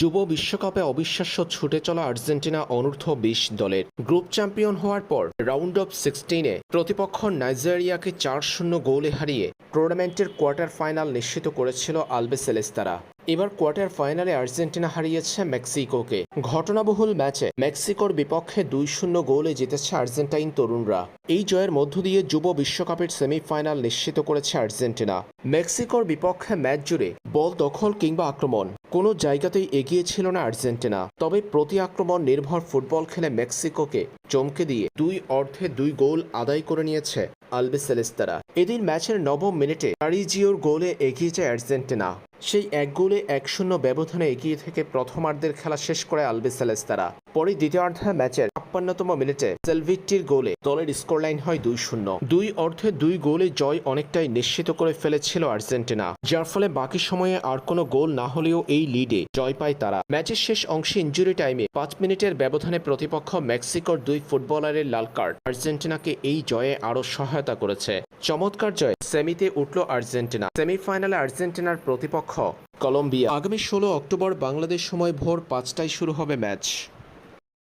যুব বিশ্বকাপে অবিশ্বাস্য ছুটে চলা আর্জেন্টিনা অনূর্ধ্ব বিশ দলের গ্রুপ চ্যাম্পিয়ন হওয়ার পর রাউন্ড অফ সিক্সটিনে প্রতিপক্ষ নাইজেরিয়াকে চার শূন্য গোলে হারিয়ে টুর্নামেন্টের কোয়ার্টার ফাইনাল নিশ্চিত করেছিল আলবে সেলেস্তারা। এবার কোয়ার্টার ফাইনালে আর্জেন্টিনা হারিয়েছে মেক্সিকোকে। ঘটনাবহুল ম্যাচে মেক্সিকোর বিপক্ষে দুই শূন্য গোলে জিতেছে আর্জেন্টাইন তরুণরা। এই জয়ের মধ্য দিয়ে যুব বিশ্বকাপের সেমিফাইনাল নিশ্চিত করেছে আর্জেন্টিনা। মেক্সিকোর বিপক্ষে ম্যাচ জুড়ে বল দখল কিংবা আক্রমণ কোনো জায়গাতেই এগিয়ে ছিল না আর্জেন্টিনা। তবে প্রতি আক্রমণ নির্ভর ফুটবল খেলে মেক্সিকোকে চমকে দিয়ে দুই অর্ধে দুই গোল আদায় করে নিয়েছে আলবে সেলেস্তারা এদিন ম্যাচের নবম মিনিটে কারিজিওর গোলে এগিয়েছে আর্জেন্টিনা। সেই এক গোলে এক শূন্য ব্যবধানে এগিয়ে থেকে প্রথমার্ধের খেলা শেষ করে আলবে সেলেস্তারা পরে দ্বিতীয়ার্ধে ম্যাচের ছাপ্পান্নতম মিনিটে সেলভিটটির গোলে দলের স্কোরলাইন হয় দুই শূন্য। দুই অর্ধে দুই গোলে জয় অনেকটাই নিশ্চিত করে ফেলেছিল আর্জেন্টিনা, যার ফলে বাকি সময়ে আর কোনো গোল না হলেও এই লিডে জয় পায় তারা। ম্যাচের শেষ অংশে ইঞ্জুরি টাইমে পাঁচ মিনিটের ব্যবধানে প্রতিপক্ষ মেক্সিকোর দুই ফুটবলারের লাল কার্ড। আর্জেন্টিনাকে এই জয়ে আরও সহায়তা করেছে। চমৎকার জয়। সেমিতে উঠল আর্জেন্টিনা। সেমিফাইনালে আর্জেন্টিনার প্রতিপক্ষ কলম্বিয়া। আগামী ষোলো অক্টোবর বাংলাদেশ সময় ভোর পাঁচটায় শুরু হবে ম্যাচ।